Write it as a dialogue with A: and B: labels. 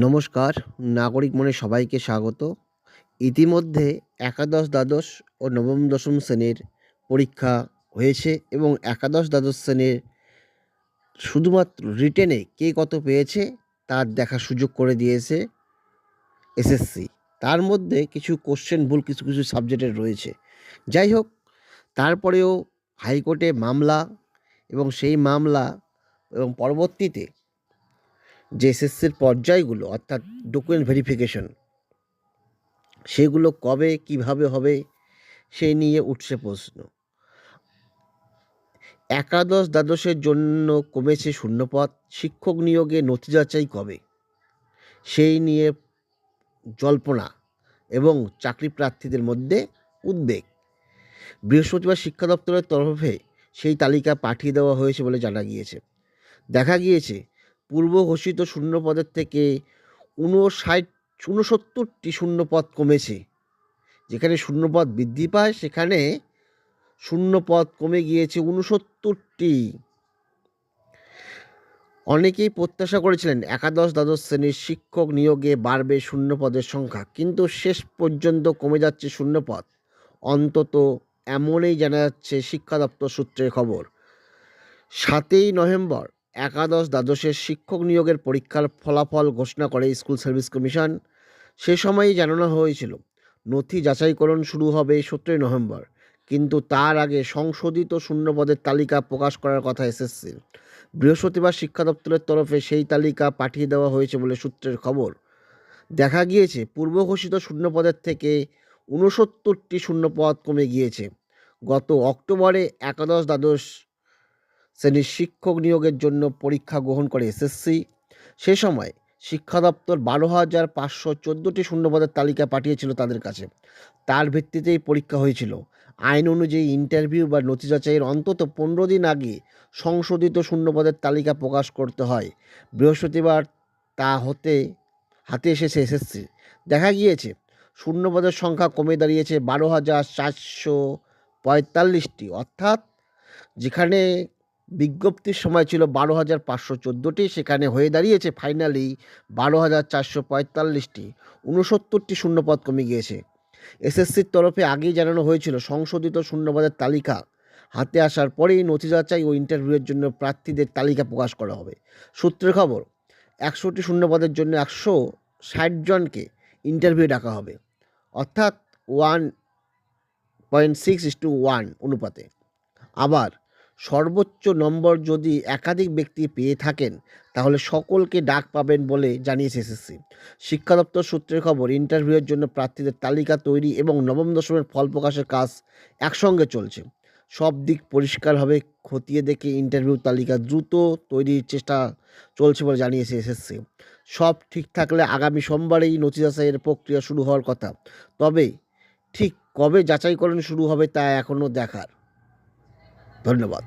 A: নমস্কার, নাগরিক মনে সবাইকে স্বাগত। ইতিমধ্যে একাদশ দ্বাদশ ও নবম দশম শ্রেণির পরীক্ষা হয়েছে এবং একাদশ দ্বাদশ শ্রেণির শুধুমাত্র রিটেনে কে কত পেয়েছে তার দেখার সুযোগ করে দিয়েছে এসএসসি। তার মধ্যে কিছু কোশ্চেন ভুল কিছু কিছু সাবজেক্টের রয়েছে। যাই হোক, তারপরেও হাইকোর্টে মামলা এবং সেই মামলা এবং পরবর্তীতে যে এসএসসির পর্যায়গুলো, অর্থাৎ ডকুমেন্ট ভেরিফিকেশন সেগুলো কবে, কীভাবে হবে সেই নিয়ে উঠছে প্রশ্ন। একাদশ দ্বাদশের জন্য কমেছে শূন্যপদ, শিক্ষক নিয়োগে নথি যাচাই কবে? সেই নিয়ে জল্পনা এবং চাকরি প্রার্থীদের মধ্যে উদ্বেগ। বৃহস্পতিবার শিক্ষা দপ্তরের তরফে সেই তালিকা পাঠিয়ে দেওয়া হয়েছে বলে জানা গিয়েছে। দেখা গিয়েছে পূর্ব ঘোষিত শূন্যপদের থেকে ঊনষাট, ঊনসত্তরটি শূন্যপদ কমেছে। যেখানে শূন্যপদ বৃদ্ধি পায়, সেখানে শূন্যপদ কমে গিয়েছে ঊনসত্তরটি। অনেকেই প্রত্যাশা করেছিলেন একাদশ, দ্বাদশ শ্রেণির শিক্ষক নিয়োগে বাড়বে শূন্যপদের সংখ্যা, কিন্তু শেষ পর্যন্ত কমে যাচ্ছে শূন্যপদ। অন্তত এমনই জানা যাচ্ছে শিক্ষা দপ্তর সূত্রে খবর। সাতই নভেম্বর একাদশ দ্বাদশের শিক্ষক নিয়োগের পরীক্ষার ফলাফল ঘোষণা করে স্কুল সার্ভিস কমিশন। সে সময়ই জানানো হয়েছিল, নথি যাচাইকরণ শুরু হবে সতেরোই নভেম্বর। কিন্তু তার আগে সংশোধিত শূন্যপদের তালিকা প্রকাশ করার কথা এসএসসির বৃহস্পতিবার শিক্ষা দপ্তরের তরফে সেই তালিকা পাঠিয়ে দেওয়া হয়েছে বলে সূত্রের খবর। দেখা গিয়েছে, পূর্ব ঘোষিত শূন্যপদের থেকে ঊনসত্তরটি শূন্যপদ কমে গিয়েছে। গত অক্টোবরে একাদশ দ্বাদশ শ্রেণির শিক্ষক নিয়োগের জন্য পরীক্ষা গ্রহণ করে এসএসসি। সে সময় শিক্ষা দপ্তর বারো হাজার পাঁচশো চোদ্দোটি শূন্যপদের তালিকা পাঠিয়েছিল তাদের কাছে। তার ভিত্তিতেই পরীক্ষা হয়েছিল। আইন অনুযায়ী ইন্টারভিউ বা নথি যাচাইয়ের অন্তত পনেরো দিন আগে সংশোধিত শূন্যপদের তালিকা প্রকাশ করতে হয়। বৃহস্পতিবার তা হতে, হাতে এসেছে এসএসসি। দেখা গিয়েছে, শূন্যপদের সংখ্যা কমে দাঁড়িয়েছে বারো হাজার চারশো পঁয়তাল্লিশটি। অর্থাৎ যেখানে বিজ্ঞপ্তির সময় ছিল বারো হাজার পাঁচশো চোদ্দোটি, সেখানে হয়ে দাঁড়িয়েছে ফাইনালি বারো হাজার চারশো পঁয়তাল্লিশটি। উনসত্তরটি শূন্যপদ কমে গিয়েছে। এসএসসির তরফে আগেই জানানো হয়েছিল সংশোধিত শূন্যপদের তালিকা। হাতে আসার পরেই নথি যাচাই ও ইন্টারভিউয়ের জন্য প্রার্থীদের তালিকা প্রকাশ করা হবে। সূত্রের খবর, একশোটি শূন্যপদের জন্য একশো ষাট জনকে ইন্টারভিউ ডাকা হবে। অর্থাৎ one point six is two one অনুপাতে। আবার সর্বোচ্চ নম্বর যদি একাধিক ব্যক্তি পেয়ে থাকেন, তাহলে সকলকে ডাক পাবেন বলে জানিয়েছে এসএসসি। শিক্ষা দপ্তর সূত্রের খবর, ইন্টারভিউয়ের জন্য প্রার্থীদের তালিকা তৈরি এবং নবম দশমের ফল প্রকাশের কাজ একসঙ্গে চলছে। সব দিক পরিষ্কারভাবে খতিয়ে দেখে ইন্টারভিউ তালিকা দ্রুত তৈরির চেষ্টা চলছে বলে জানিয়েছে এসএসসি। সব ঠিক থাকলে আগামী সোমবারেই নথি যাচাইয়ের প্রক্রিয়া শুরু হওয়ার কথা। তবে ঠিক কবে যাচাইকরণ শুরু হবে তা এখনও দেখার। ধন্যবাদ।